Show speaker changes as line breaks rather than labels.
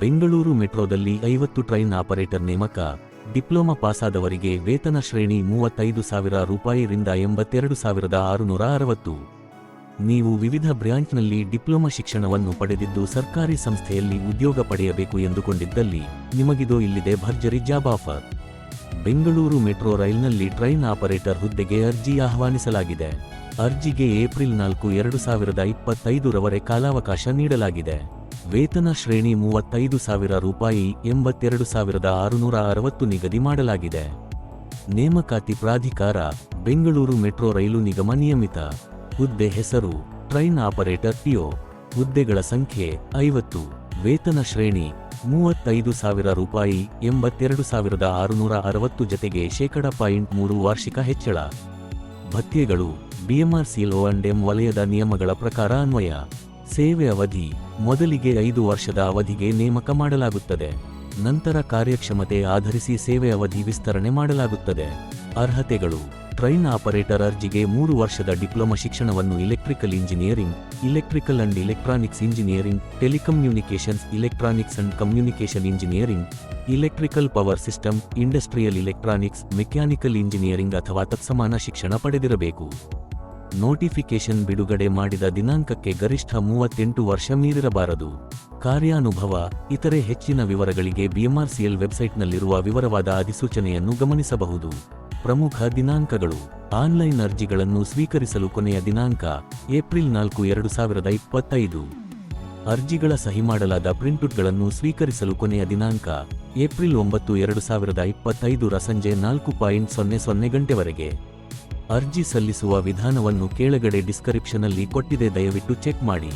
ಬೆಂಗಳೂರು ಮೆಟ್ರೋದಲ್ಲಿ ಐವತ್ತು train operator ನೇಮಕ. ಡಿಪ್ಲೊಮಾ ಪಾಸಾದವರಿಗೆ ವೇತನ ಶ್ರೇಣಿ ಮೂವತ್ತೈದು ಸಾವಿರ ರೂಪಾಯಿರಿಂದ ಎಂಬತ್ತೆರಡು ಸಾವಿರದ ಆರುನೂರ ಅರವತ್ತು. ನೀವು ವಿವಿಧ ಬ್ರ್ಯಾಂಚ್ನಲ್ಲಿ ಡಿಪ್ಲೊಮಾ ಶಿಕ್ಷಣವನ್ನು ಪಡೆದಿದ್ದು ಸರ್ಕಾರಿ ಸಂಸ್ಥೆಯಲ್ಲಿ ಉದ್ಯೋಗ ಪಡೆಯಬೇಕು ಎಂದುಕೊಂಡಿದ್ದಲ್ಲಿ ನಿಮಗಿದು ಇಲ್ಲಿದೆ ಭರ್ಜರಿ ಜಾಬ್ ಆಫರ್. ಬೆಂಗಳೂರು ಮೆಟ್ರೋ ರೈಲ್ನಲ್ಲಿ ಟ್ರೈನ್ ಆಪರೇಟರ್ ಹುದ್ದೆಗೆ ಅರ್ಜಿ ಆಹ್ವಾನಿಸಲಾಗಿದೆ. ಅರ್ಜಿಗೆ ಏಪ್ರಿಲ್ ನಾಲ್ಕು, ಎರಡು ಸಾವಿರದ ಇಪ್ಪತ್ತೈದರವರೆ ಕಾಲಾವಕಾಶ ನೀಡಲಾಗಿದೆ. ವೇತನ ಶ್ರೇಣಿ ಮೂವತ್ತೈದು ಸಾವಿರ ರೂಪಾಯಿ ಎಂಬತ್ತೆರಡು ಸಾವಿರದ ಆರುನೂರ ಅರವತ್ತು ನಿಗದಿ ಮಾಡಲಾಗಿದೆ. ನೇಮಕಾತಿ ಪ್ರಾಧಿಕಾರ, ಬೆಂಗಳೂರು ಮೆಟ್ರೋ ರೈಲು ನಿಗಮ ನಿಯಮಿತ. ಹುದ್ದೆ ಹೆಸರು, ಟ್ರೈನ್ ಆಪರೇಟರ್ ಪಿಒ. ಹುದ್ದೆಗಳ ಸಂಖ್ಯೆ, ಐವತ್ತು. ವೇತನ ಶ್ರೇಣಿ, ಮೂವತ್ತೈದು ಸಾವಿರ ರೂಪಾಯಿ ಎಂಬತ್ತೆರಡು ಸಾವಿರದ ಆರುನೂರ ಅರವತ್ತು ಜತೆಗೆ ಶೇಕಡ ಪಾಯಿಂಟ್ ಮೂರು ವಾರ್ಷಿಕ ಹೆಚ್ಚಳ. ಭತ್ಯೆಗಳು ಬಿಎಂಆರ್ಸಿಎಲ್ ಅಂಡ್ ಎಂ ವಲಯದ ನಿಯಮಗಳ ಪ್ರಕಾರ ಅನ್ವಯ. ಸೇವೆ ಅವಧಿ ಮೊದಲಿಗೆ ಐದು ವರ್ಷದ ಅವಧಿಗೆ ನೇಮಕ ಮಾಡಲಾಗುತ್ತದೆ. ನಂತರ ಕಾರ್ಯಕ್ಷಮತೆ ಆಧರಿಸಿ ಸೇವೆ ಅವಧಿ ವಿಸ್ತರಣೆ ಮಾಡಲಾಗುತ್ತದೆ. ಅರ್ಹತೆಗಳು ಟ್ರೈನ್ ಆಪರೇಟರ್ ಅರ್ಜಿಗೆ ಮೂರು ವರ್ಷದ ಡಿಪ್ಲೊಮಾ ಶಿಕ್ಷಣವನ್ನು electrical engineering electrical and electronics engineering, telecommunications electronics and communication engineering electrical power system, industrial electronics mechanical engineering ಅಥವಾ ತತ್ಸಮಾನ ಶಿಕ್ಷಣ ಪಡೆದಿರಬೇಕು. ನೋಟಿಫಿಕೇಶನ್ ಬಿಡುಗಡೆ ಮಾಡಿದ ದಿನಾಂಕಕ್ಕೆ ಗರಿಷ್ಠ ಮೂವತ್ತೆಂಟು ವರ್ಷ ಮೀರಿರಬಾರದು. ಕಾರ್ಯಾನುಭವ, ಇತರೆ ಹೆಚ್ಚಿನ ವಿವರಗಳಿಗೆ ಬಿಎಂಆರ್ಸಿಎಲ್ ವೆಬ್ಸೈಟ್ನಲ್ಲಿರುವ ವಿವರವಾದ ಅಧಿಸೂಚನೆಯನ್ನು ಗಮನಿಸಬಹುದು. ಪ್ರಮುಖ ದಿನಾಂಕಗಳು, ಆನ್ಲೈನ್ ಅರ್ಜಿಗಳನ್ನು ಸ್ವೀಕರಿಸಲು ಕೊನೆಯ ದಿನಾಂಕ, ಏಪ್ರಿಲ್ ನಾಲ್ಕು, ಎರಡು ಸಾವಿರದ ಇಪ್ಪತ್ತೈದು. ಅರ್ಜಿಗಳ ಸಹಿ ಮಾಡಲಾದ ಪ್ರಿಂಟುಟ್ಗಳನ್ನು ಸ್ವೀಕರಿಸಲು ಕೊನೆಯ ದಿನಾಂಕ, ಏಪ್ರಿಲ್ ಒಂಬತ್ತು, ಎರಡು ಸಾವಿರದ ಇಪ್ಪತ್ತೈದರ ಸಂಜೆ ನಾಲ್ಕು ಪಾಯಿಂಟ್ ಸೊನ್ನೆ ಸೊನ್ನೆ ಗಂಟೆವರೆಗೆ. ಅರ್ಜಿ ಸಲ್ಲಿಸುವ ವಿಧಾನವನ್ನು ಕೆಳಗಡೆ ಡಿಸ್ಕ್ರಿಪ್ಷನ್ನಲ್ಲಿ ಕೊಟ್ಟಿದೆ ದಯವಿಟ್ಟು ಚೆಕ್ ಮಾಡಿ.